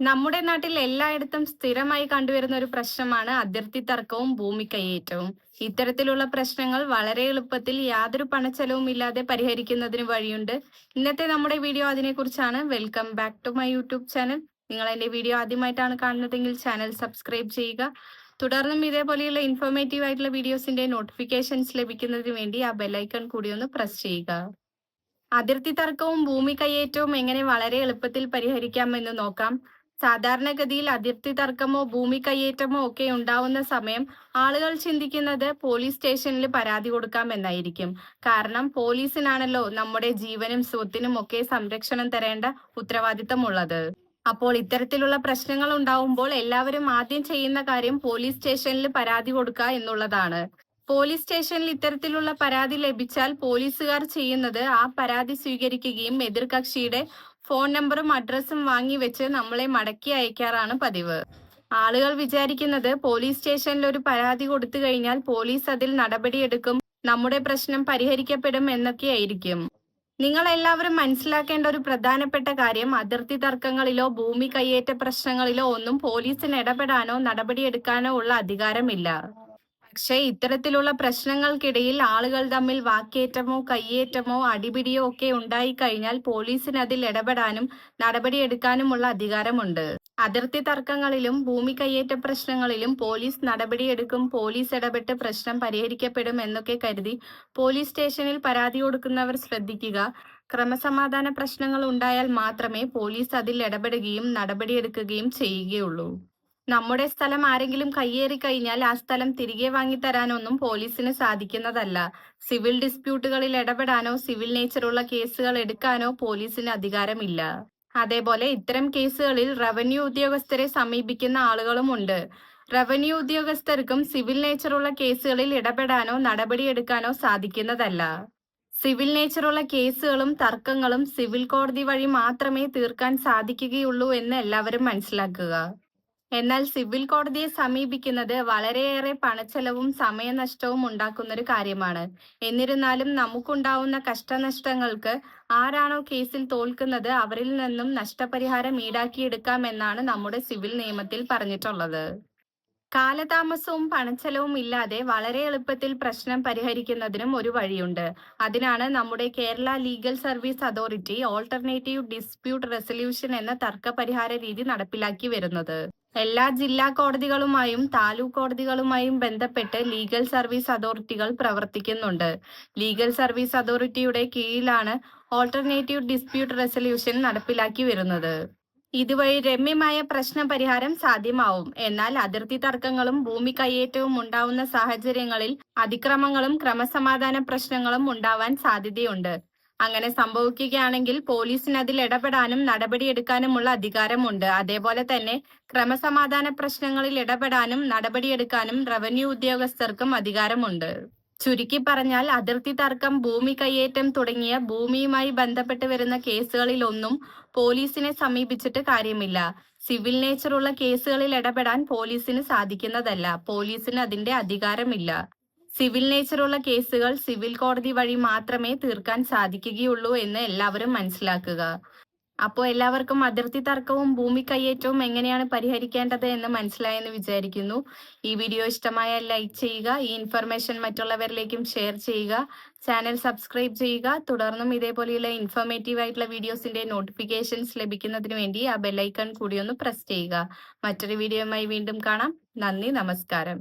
നമ്മുടെ നാട്ടിൽ എല്ലായിടത്തും സ്ഥിരമായി കണ്ടുവരുന്ന ഒരു പ്രശ്നമാണ് അതിർത്തി തർക്കവും ഭൂമി കയ്യേറ്റവും ഇത്തരത്തിലുള്ള പ്രശ്നങ്ങൾ വളരെ എളുപ്പത്തിൽ യാതൊരു പണച്ചെലവും ഇല്ലാതെ പരിഹരിക്കുന്നതിന് വഴിയുണ്ട്. ഇന്നത്തെ നമ്മുടെ വീഡിയോ അതിനെക്കുറിച്ചാണ്. Welcome back to my YouTube channel നിങ്ങൾ എന്റെ വീഡിയോ ആദ്യമായിട്ടാണ് കാണുന്നതെങ്കിൽ ചാനൽ സബ്സ്ക്രൈബ് ചെയ്യുക. തുടർന്നും ഇതേപോലെയുള്ള ഇൻഫോർമേറ്റീവ് ആയിട്ടുള്ള വീഡിയോസിന്റെ നോട്ടിഫിക്കേഷൻസ് ലഭിക്കുന്നതിന് വേണ്ടി ആ ബെല്ലൈക്കൺ കൂടി ഒന്ന് പ്രസ് ചെയ്യുക. അതിർത്തി തർക്കവും ഭൂമി കയ്യേറ്റവും എങ്ങനെ വളരെ എളുപ്പത്തിൽ പരിഹരിക്കാമെന്ന് നോക്കാം. സാധാരണഗതിയിൽ അതിർത്തി തർക്കമോ ഭൂമി കയ്യേറ്റമോ ഒക്കെ ഉണ്ടാവുന്ന സമയം ആളുകൾ ചിന്തിക്കുന്നത് പോലീസ് സ്റ്റേഷനിൽ പരാതി കൊടുക്കാം എന്നായിരിക്കും. കാരണം പോലീസിനാണല്ലോ നമ്മുടെ ജീവനും സ്വത്തിനും ഒക്കെ സംരക്ഷണം തരേണ്ട ഉത്തരവാദിത്തമുള്ളത്. അപ്പോൾ ഇത്തരത്തിലുള്ള പ്രശ്നങ്ങൾ ഉണ്ടാവുമ്പോൾ എല്ലാവരും ആദ്യം ചെയ്യുന്ന കാര്യം പോലീസ് സ്റ്റേഷനിൽ പരാതി കൊടുക്കുക എന്നുള്ളതാണ്. പോലീസ് സ്റ്റേഷനിൽ ഇത്തരത്തിലുള്ള പരാതി ലഭിച്ചാൽ പോലീസുകാർ ചെയ്യുന്നത് ആ പരാതി സ്വീകരിക്കുകയും എതിർകക്ഷിയുടെ ഫോൺ നമ്പറും അഡ്രസ്സും വാങ്ങി വെച്ച് നമ്മളെ മടക്കി അയക്കാറാണ് പതിവ്. ആളുകൾ വിചാരിക്കുന്നത് പോലീസ് സ്റ്റേഷനിൽ ഒരു പരാതി കൊടുത്തു കഴിഞ്ഞാൽ പോലീസ് അതിൽ നടപടിയെടുക്കും നമ്മുടെ പ്രശ്നം പരിഹരിക്കപ്പെടും എന്നൊക്കെയായിരിക്കും നിങ്ങൾ എല്ലാവരും മനസ്സിലാക്കേണ്ട ഒരു പ്രധാനപ്പെട്ട കാര്യം അതിർത്തി തർക്കങ്ങളിലോ ഭൂമി കയ്യേറ്റ പ്രശ്നങ്ങളിലോ ഒന്നും പോലീസിന് ഇടപെടാനോ നടപടിയെടുക്കാനോ ഉള്ള അധികാരമില്ല. പക്ഷേ ഇത്തരത്തിലുള്ള പ്രശ്നങ്ങൾക്കിടയിൽ ആളുകൾ തമ്മിൽ വാക്കേറ്റമോ കയ്യേറ്റമോ അടിപിടിയോ ഒക്കെ ഉണ്ടായി കഴിഞ്ഞാൽ പോലീസിന് അതിൽ ഇടപെടാനും നടപടിയെടുക്കാനുമുള്ള അധികാരമുണ്ട്. അതിർത്തി തർക്കങ്ങളിലും ഭൂമി കയ്യേറ്റ പ്രശ്നങ്ങളിലും പോലീസ് നടപടിയെടുക്കും പോലീസ് ഇടപെട്ട് പ്രശ്നം പരിഹരിക്കപ്പെടും എന്നൊക്കെ കരുതി പോലീസ് സ്റ്റേഷനിൽ പരാതി കൊടുക്കുന്നവർ ശ്രദ്ധിക്കുക. ക്രമസമാധാന പ്രശ്നങ്ങൾ ഉണ്ടായാൽ മാത്രമേ പോലീസ് അതിൽ ഇടപെടുകയും നടപടിയെടുക്കുകയും ചെയ്യുകയുള്ളൂ. നമ്മുടെ സ്ഥലം ആരെങ്കിലും കയ്യേറി കഴിഞ്ഞാൽ ആ സ്ഥലം തിരികെ വാങ്ങിത്തരാനൊന്നും പോലീസിന് സാധിക്കുന്നതല്ല. സിവിൽ ഡിസ്പ്യൂട്ടുകളിൽ ഇടപെടാനോ സിവിൽ നേച്ചറുള്ള കേസുകൾ എടുക്കാനോ പോലീസിന് അധികാരമില്ല. അതേപോലെ ഇത്തരം കേസുകളിൽ റവന്യൂ ഉദ്യോഗസ്ഥരെ സമീപിക്കുന്ന ആളുകളുമുണ്ട് റവന്യൂ ഉദ്യോഗസ്ഥർക്കും സിവിൽ നേച്ചറുള്ള കേസുകളിൽ ഇടപെടാനോ നടപടിയെടുക്കാനോ സാധിക്കുന്നതല്ല. സിവിൽ നേച്ചറുള്ള കേസുകളും തർക്കങ്ങളും സിവിൽ കോടതി വഴി മാത്രമേ തീർക്കാൻ സാധിക്കുകയുള്ളൂ എന്ന് എല്ലാവരും മനസ്സിലാക്കുക. എന്നാൽ സിവിൽ കോടതിയെ സമീപിക്കുന്നത് വളരെയേറെ പണച്ചെലവും സമയനഷ്ടവും ഉണ്ടാക്കുന്ന ഒരു കാര്യമാണ്. എന്നിരുന്നാലും നമുക്കുണ്ടാവുന്ന കഷ്ടനഷ്ടങ്ങൾക്ക് ആരാണോ കേസിൽ തോൽക്കുന്നത് അവരിൽ നിന്നും നഷ്ടപരിഹാരം ഈടാക്കിയെടുക്കാമെന്നാണ് നമ്മുടെ സിവിൽ നിയമത്തിൽ പറഞ്ഞിട്ടുള്ളത്. കാലതാമസവും പണച്ചെലവും ഇല്ലാതെ വളരെ എളുപ്പത്തിൽ പ്രശ്നം പരിഹരിക്കുന്നതിനും ഒരു വഴിയുണ്ട്. അതിനാണ് നമ്മുടെ Kerala legal service authority alternative dispute resolution എന്ന തർക്ക രീതി നടപ്പിലാക്കി വരുന്നത്. എല്ലാ ജില്ലാ കോടതികളുമായും താലൂക്ക് കോടതികളുമായും ബന്ധപ്പെട്ട് ലീഗൽ സർവീസ് അതോറിറ്റികൾ പ്രവർത്തിക്കുന്നുണ്ട്. ലീഗൽ സർവീസ് അതോറിറ്റിയുടെ കീഴിലാണ് ഓൾട്ടർനേറ്റീവ് ഡിസ്പ്യൂട്ട് റെസൊല്യൂഷൻ നടപ്പിലാക്കി വരുന്നത്. ഇതുവഴി രമ്യമായ പ്രശ്ന പരിഹാരം സാധ്യമാവും. എന്നാൽ അതിർത്തി തർക്കങ്ങളും ഭൂമി കയ്യേറ്റവും ഉണ്ടാവുന്ന സാഹചര്യങ്ങളിൽ അതിക്രമങ്ങളും ക്രമസമാധാന പ്രശ്നങ്ങളും ഉണ്ടാവാൻ സാധ്യതയുണ്ട്. അങ്ങനെ സംഭവിക്കുകയാണെങ്കിൽ പോലീസിന് അതിൽ ഇടപെടാനും നടപടിയെടുക്കാനുമുള്ള അധികാരമുണ്ട്. അതേപോലെ തന്നെ ക്രമസമാധാന പ്രശ്നങ്ങളിൽ ഇടപെടാനും നടപടിയെടുക്കാനും റവന്യൂ ഉദ്യോഗസ്ഥർക്കും അധികാരമുണ്ട്. ചുരുക്കി പറഞ്ഞാൽ അതിർത്തി തർക്കം ഭൂമി കയ്യേറ്റം തുടങ്ങിയ ഭൂമിയുമായി ബന്ധപ്പെട്ട് വരുന്ന കേസുകളിലൊന്നും പോലീസിനെ സമീപിച്ചിട്ട് കാര്യമില്ല. സിവിൽ നേച്ചറുള്ള കേസുകളിൽ ഇടപെടാൻ പോലീസിന് സാധിക്കുന്നതല്ല. പോലീസിന് അതിന്റെ അധികാരമില്ല. സിവിൽ നേച്ചറുള്ള കേസുകൾ സിവിൽ കോടതി വഴി മാത്രമേ തീർക്കാൻ സാധിക്കുകയുള്ളൂ എന്ന് എല്ലാവരും മനസ്സിലാക്കുക. അപ്പോൾ എല്ലാവർക്കും അതിർത്തി തർക്കവും ഭൂമി കയ്യേറ്റവും എങ്ങനെയാണ് പരിഹരിക്കേണ്ടത് എന്ന് മനസ്സിലായെന്ന് വിചാരിക്കുന്നു. ഈ വീഡിയോ ഇഷ്ടമായാൽ ലൈക്ക് ചെയ്യുക ഈ ഇൻഫർമേഷൻ മറ്റുള്ളവരിലേക്കും ഷെയർ ചെയ്യുക ചാനൽ സബ്സ്ക്രൈബ് ചെയ്യുക. തുടർന്നും ഇതേപോലെയുള്ള ഇൻഫോർമേറ്റീവ് ആയിട്ടുള്ള വീഡിയോസിന്റെ നോട്ടിഫിക്കേഷൻസ് ലഭിക്കുന്നതിന് വേണ്ടി ആ ബെല്ലൈക്കൺ കൂടി ഒന്ന് പ്രസ് ചെയ്യുക. മറ്റൊരു വീഡിയോയുമായി വീണ്ടും കാണാം. നന്ദി നമസ്കാരം.